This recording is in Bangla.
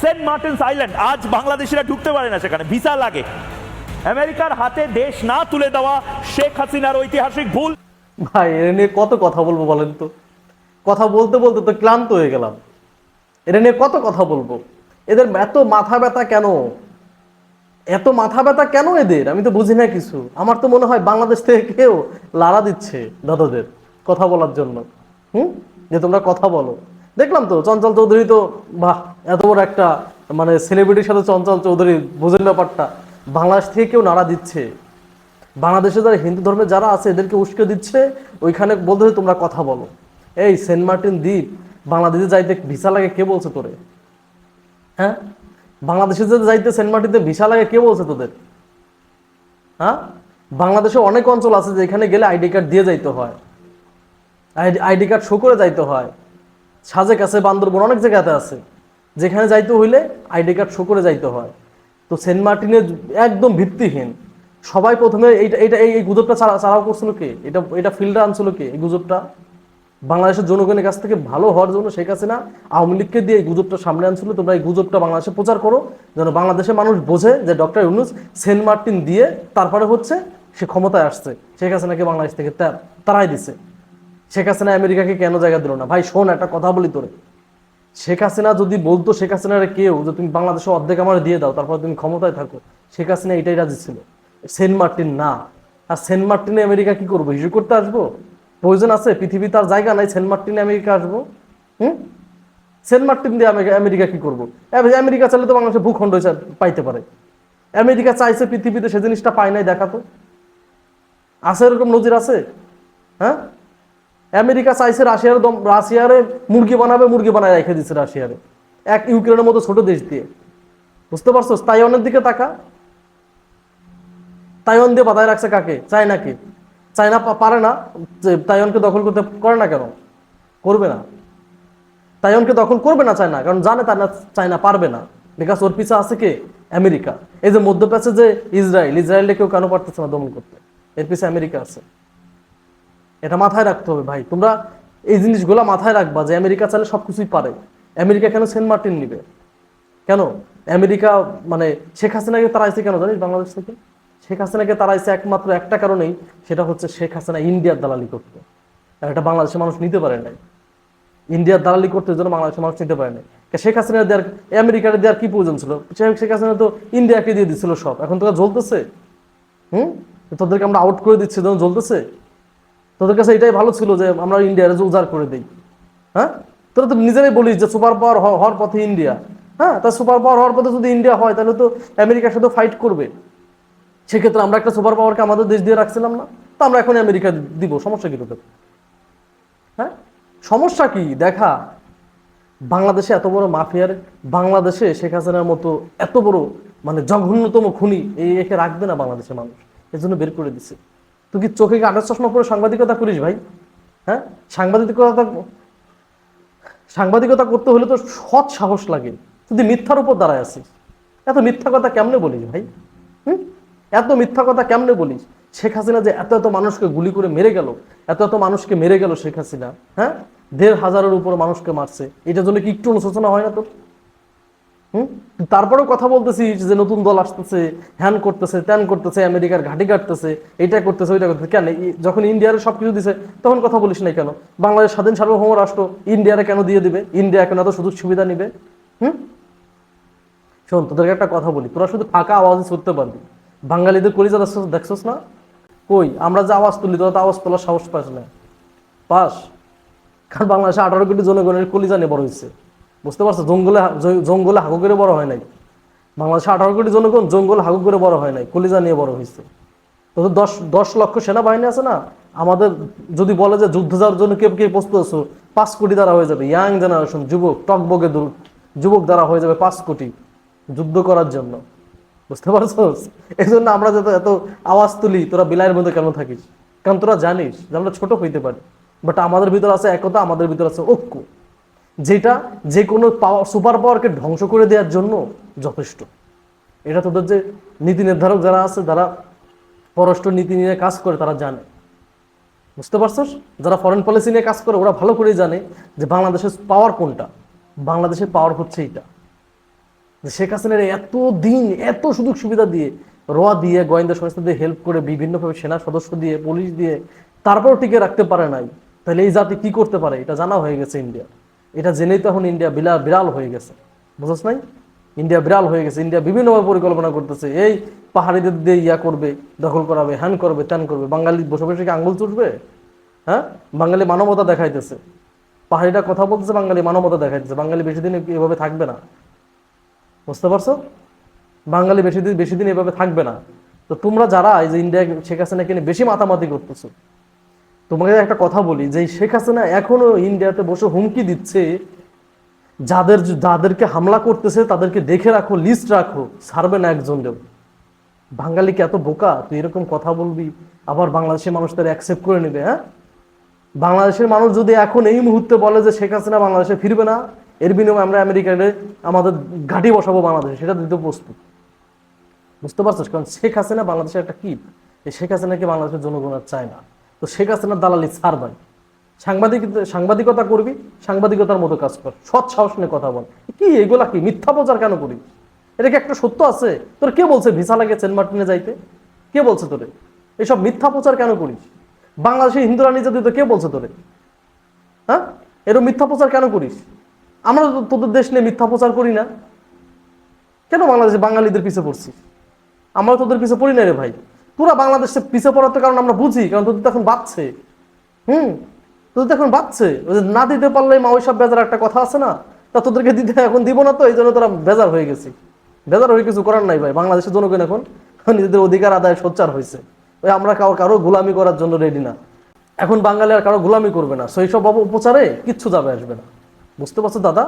সেন্ট মার্টিনস আইল্যান্ড আজ বাংলাদেশিরা ঢুকতে পারে না সেখানে, ভিসা লাগে। আমেরিকার হাতে দেশ না তুলে দেওয়া শেখ হাসিনার ঐতিহাসিক ভুল। ভাই এটা নিয়ে কত কথা বলব বলেন তো? কথা বলতে বলতে তো ক্লান্ত হয়ে গেলাম। এটা নিয়ে কত কথা বলব? এদের এত মাথা ব্যথা কেন? এত মাথা ব্যথা কেন এদের? আমি তো বুঝি না কিছু। আমার তো মনে হয় বাংলাদেশ থেকে কেউ লাড়া দিচ্ছে দাদাদের কথা বলার জন্য। হুম? যে তোমরা কথা বলো। দেখলাম তো, চঞ্চল চৌধুরী তো, বাহ, এত বড় একটা মানে সেলিব্রিটির সাথে চঞ্চল চৌধুরী বোঝেন ব্যাপারটা। বাংলাদেশ থেকে কেউ নাড়া দিচ্ছে। বাংলাদেশে যারা হিন্দু ধর্মে যারা আছে, এদেরকে উস্কে দিচ্ছে, ওইখানে বলতে তোমরা কথা বলো। এই সেন্ট মার্টিন দ্বীপ, বাংলাদেশে যাইতে ভিসা লাগে কে বলছে তোরে? হ্যাঁ? বাংলাদেশে যে যাইতে সেন্ট মার্টিনতে ভিসা লাগে কে বলছে তোদের? হ্যাঁ? বাংলাদেশে অনেক অঞ্চল আছে যেখানে গেলে আইডি কার্ড দিয়ে যাইতে হয়। আইডি কার্ড শো করে যাইতে হয়। সাজেক আছে, বান্দরবন অনেক জায়গাতে আছে। যেখানে যাইতে হইলে আইডি কার্ড শো করে যাইতে হয়। তো সেন্ট মার্টিনে একদম ভিত্তিহীন। সবাই প্রথমে এইটা এটা এই গুজবটা চালা চালাও করছিল কে? এটা এটা ফিল্ডে আনছিল কে এই গুজবটা? বাংলাদেশের জনগণের কাছ থেকে ভালো হওয়ার জন্য শেখ হাসিনা আওয়ামী লীগকে দিয়ে এই গুজবটা সামনে আনছিল। তোমরা এই গুজবটা বাংলাদেশে প্রচার করো, যেন বাংলাদেশের মানুষ বোঝে যে ডক্টর ইউনুস সেন্ট মার্টিন দিয়ে তারপরে হচ্ছে সে ক্ষমতায় আসছে। শেখ হাসিনাকে বাংলাদেশ থেকে তা- তাড়াই দিছে। শেখ হাসিনা আমেরিকাকে কেন জায়গা দিল না? ভাই, শোন, একটা কথা বলি তোরে। শেখ হাসিনা যদি বলতো শেখ হাসিনার কেউ যে তুমি বাংলাদেশে অর্ধেক আমার দিয়ে দাও, তারপর তুমি ক্ষমতায় থাকো, শেখ হাসিনা এটাই রাজি ছিল। সেন্ট মার্টিন না। আর সেন্ট মার্টিনে আমেরিকা কি করব? হিসু করতে আসব? প্রয়োজন আছে? পৃথিবী তার জায়গা নাই, সেন্ট মার্টিনে আমেরিকা আসব? হুম? সেন্ট মার্টিন দিয়ে আমেরিকা আমেরিকা কি করব? আমেরিকা চাইলে তো বাংলাদেশে ভূখণ্ড পাইতে পারে। আমেরিকা চাইছে পৃথিবীতে সে জিনিসটা পায় নাই দেখাতো আছে এরকম নজির আছে? হ্যাঁ? আমেরিকা চাইছে রাশিয়ার দম, রাশিয়ারে মুরগি বানাবে, মুরগি বানায় রেখে দিচ্ছে রাশিয়ারে। এক ইউক্রেনের মতো ছোট দেশ দিয়ে। বুঝতে পারছ তাইওয়ানের দিকে তাকা। তাইওয়ান দিয়ে বাধায় রাখছে কাকে? চায়নাকে। চায়না পারে না যে তাইওয়ানকে দখল করতে, করে না কেন? করবে না। তাইওয়ানকে দখল করবে না চায়না, কারণ জানে না চায়না পারবে না। বিকজ ওর পিছে আছে কে? আমেরিকা। এই যে মধ্যপ্রাচ্যে যে ইসরায়েল, ইসরায়েলকে কেউ কেন পারতেছে না দমন করতে? এর পিছে আমেরিকা আছে। এটা মাথায় রাখতে হবে ভাই। তোমরা এই জিনিসগুলো মাথায় রাখবা যে আমেরিকা চাইলে সবকিছুই পারে। আমেরিকা কেন সেন্ট মার্টিন নিবে? কেন? আমেরিকা মানে শেখ হাসিনাকে তাড়াইছে কেন জানিস বাংলাদেশ থেকে? শেখ হাসিনাকে তাড়াইছে একমাত্র একটা কারণেই, সেটা হচ্ছে শেখ হাসিনা ইন্ডিয়ার দালালি করতে। এটা বাংলাদেশের মানুষ নিতে পারে নাই। ইন্ডিয়ার দালালি করতে জন্য বাংলাদেশের মানুষ নিতে পারে নাই। শেখ হাসিনা দেওয়ার আমেরিকার দেওয়ার কি প্রয়োজন ছিল? শেখ হাসিনা তো ইন্ডিয়াকে দিয়ে দিচ্ছিল সব। এখন তোরা জ্বলতেছে। হুম? তোদেরকে আমরা আউট করে দিচ্ছি যখন জ্বলতেছে। তোদের কাছে এটাই ভালো ছিল যে আমরা ইন্ডিয়ার উজাড় করে দিই। হ্যাঁ? তোরা তো নিজেরাই বলিস যে সুপার পাওয়ার হওয়ার পথে ইন্ডিয়া হ্যাঁ? তা সুপার পাওয়ার হওয়ার পথে যদি ইন্ডিয়া হয়, তাহলে তো আমেরিকার সাথে ফাইট করবে। সেক্ষেত্রে আমরা একটা সুপার পাওয়ারকে আমাদের দেশ দিয়ে রাখছিলাম না। তো আমরা এখন আমেরিকা দিব, সমস্যা কি তোদের? হ্যাঁ? সমস্যা কি? দেখা, বাংলাদেশে এত বড় মাফিয়ার, বাংলাদেশে শেখ হাসিনার মতো এত বড় মানে জঘন্যতম খুনি এই একে রাখবে না বাংলাদেশের মানুষ। এর জন্য বের করে দিছে। তুই কি চোখে আঠাশ চশমা পরে সাংবাদিকতা করিস ভাই? হ্যাঁ? সাংবাদিকতা সাংবাদিকতা করতে হলে তো সৎ সাহস লাগে। যদি মিথ্যার উপর দাঁড়ায় আছিস। এত মিথ্যা কথা কেমনে বলিস ভাই? হুম? এত মিথ্যা কথা কেমনে বলিস? শেখ হাসিনা যে এত এত মানুষকে গুলি করে মেরে গেল, এত এত মানুষকে মেরে গেল শেখ হাসিনা হ্যাঁ? দেড় হাজারের উপর মানুষকে মারছে। এটার জন্য কি একটু অনুশোচনা হয় না তোর? হুম? তারপরেও কথা বলতেছিস যে নতুন দল আসতেছে, হ্যান করতেছে, ত্যান করতেছে, আমেরিকার ঘাঁটি কাটতেছে এটা করতেছে, ওইটা করতেছে। কেন? যখন ইন্ডিয়ার সব কিছু দিছে, তখন কথা বলিস না কেন? বাংলাদেশ স্বাধীন সার্বভৌম রাষ্ট্র ইন্ডিয়ারে কেন দিয়ে দিবে? ইন্ডিয়া কেন এত সুযোগ সুবিধা নিবে? হুম? শোন, তোদেরকে একটা কথা বলি। তোরা শুধু ফাঁকা আওয়াজ করতে পারবি। বাঙালিদের কলিজা দেখছস না? কই? আমরা যে আওয়াজ তুলি, তোরা তো আওয়াজ তোলার সাহস পাস না। পাস। কারণ বাংলাদেশে আঠারো কোটি জনগণের কলিজা নিয়ে বড় হয়েছে বুঝতে পারছ? জঙ্গলে জঙ্গলে হাগু করে বড় হয় নাই। বাংলাদেশে আঠারো কোটি জনগণ জঙ্গল হাগু করে বড় হয় নাই, কলিজা নিয়ে বড় হয়েছে তো দশ দশ লক্ষ সেনাবাহিনী আছে না? আমাদের যদি বলে যে যুদ্ধ যাওয়ার জন্য কে কে প্রস্তুত আছো, পাঁচ কোটি দ্বারা হয়ে যাবে। ইয়াং জেনারেশন, যুবক, টকবগে দূর- যুবক দ্বারা হয়ে যাবে পাঁচ কোটি যুদ্ধ করার জন্য। বুঝতে পারছ? এই জন্য আমরা যত এত আওয়াজ তুলি, তোরা বিলাইয়ের মধ্যে কেন থাকিস? কারণ তোরা জানিস যে আমরা ছোট হইতে পারি। বাট আমাদের ভিতর আছে একতা, আমাদের ভিতর আছে ঐক্য। যেটা যে কোনো পাওয়ার সুপার পাওয়ারকে ধ্বংস করে দেওয়ার জন্য যথেষ্ট। এটা তোদের যে নীতি নির্ধারক যারা আছে, যারা পররাষ্ট্র নীতি নিয়ে কাজ করে, তারা জানে। বুঝতে পারছস? যারা ফরেন পলিসি নিয়ে কাজ করে, ওরা ভালো করেই জানে যে বাংলাদেশের পাওয়ার কোনটা। বাংলাদেশের পাওয়ার হচ্ছে এইটা। যে শেখ হাসিনার এত দিন এত সুযোগ সুবিধা দিয়ে র দিয়ে, গোয়েন্দা সংস্থা দিয়ে হেল্প করে, বিভিন্নভাবে সেনা সদস্য দিয়ে পুলিশ দিয়ে, তারপরও টিকে রাখতে পারে নাই। তাহলে এই জাতি কি করতে পারে? এটা জানা হয়ে গেছে ইন্ডিয়া এটা জেনেই তো এখন ইন্ডিয়া বিলা বিড়াল হয়ে গেছে। বুঝছ নাই? ইন্ডিয়া বিড়াল হয়ে গেছে। ইন্ডিয়া বিভিন্নভাবে পরিকল্পনা করতেছে। এই পাহাড়িদের দিয়ে ইয়া করবে, দখল করাবে হ্যান করবে, ত্যান করবে। বাঙালি বসে বসে কি আঙ্গুল চুষবে? হ্যাঁ? বাঙালি মানবতা দেখাইতেছে। পাহাড়িটা কথা বলতেছে, বাঙালি মানবতা দেখাইতেছে। বাঙালি বেশি দিন এভাবে থাকবে না। বুঝতে পারছ? বাঙালি বেশি দিন বেশি দিন এভাবে থাকবে না। তো তোমরা যারা এই যে ইন্ডিয়া শেখ হাসিনাকে নিয়ে বেশি মাতামাতি করতেছো তোমাকে একটা কথা বলি যে শেখ হাসিনা এখনও ইন্ডিয়াতে বসে হুমকি দিচ্ছে, যাদের যাদেরকে হামলা করতেছে তাদেরকে দেখে রাখো লিস্ট রাখো, ছাড়বে না একজনেও বাঙালিকে এত বোকা? তুই এরকম কথা বলবি, আবার বাংলাদেশের মানুষ তার অ্যাকসেপ্ট করে নেবে হ্যাঁ? বাংলাদেশের মানুষ যদি এখন এই মুহূর্তে বলে যে শেখ হাসিনা বাংলাদেশে ফিরবে না, এর বিনিময়ে আমরা আমেরিকাতে আমাদের ঘাঁটি বসাবো বাংলাদেশে, সেটা দিতে প্রস্তুত। বুঝতে পারছিস? কারণ শেখ হাসিনা বাংলাদেশের একটা কিট। এই শেখ হাসিনাকে বাংলাদেশের জনগণ আর চায় না? তো শেখ হাসিনার দালালি ছাড় ভাই সাংবাদিক সাংবাদিকতা করবি, সাংবাদিকতার মতো কাজ কর। সৎ সাহস নিয়ে কথা বল। কি, এগুলা কি? মিথ্যা প্রচার কেন করিস এটা কি একটা সত্য আছে? তোর কে বলছে ভিসা লাগে সেন্ট মার্টিনে যাইতে? কে বলছে তোরে? এসব মিথ্যা প্রচার কেন করিস? বাংলাদেশে হিন্দুরা নির্যাতিত, কে বলছে তোরে? হ্যাঁ? এরকম মিথ্যা প্রচার কেন করিস? আমরা তো তোদের দেশ নিয়ে মিথ্যা প্রচার করি না। কেন বাংলাদেশে বাঙালিদের পিছে পড়ছিস? আমরা তোদের পিছে পড়ি না রে ভাই। তোরা বাংলাদেশে পিছিয়ে পড়ার তো কারণ আমরা বুঝি, কারণ তোদের এখন বাচ্চে হুম? তোদের এখন বাচ্চে ওই যে না দিতে পারলে মা ওইসব বেজার একটা কথা আছে না? তা তোদেরকে দিতে এখন দিব না তো, এই জন্য তোরা বেজার হয়ে গেছি। বেজার হয়ে কিছু করার নাই ভাই, বাংলাদেশের জনগণ এখন নিজেদের অধিকার আদায় সোচ্চার হয়েছে। ওই আমরা কারও কারও গোলামি করার জন্য রেডি না। এখন বাঙালি আর কারও গোলামি করবে না। সব উপচারে কিচ্ছু যাবে আসবে না। বুঝতে পারছ দাদা?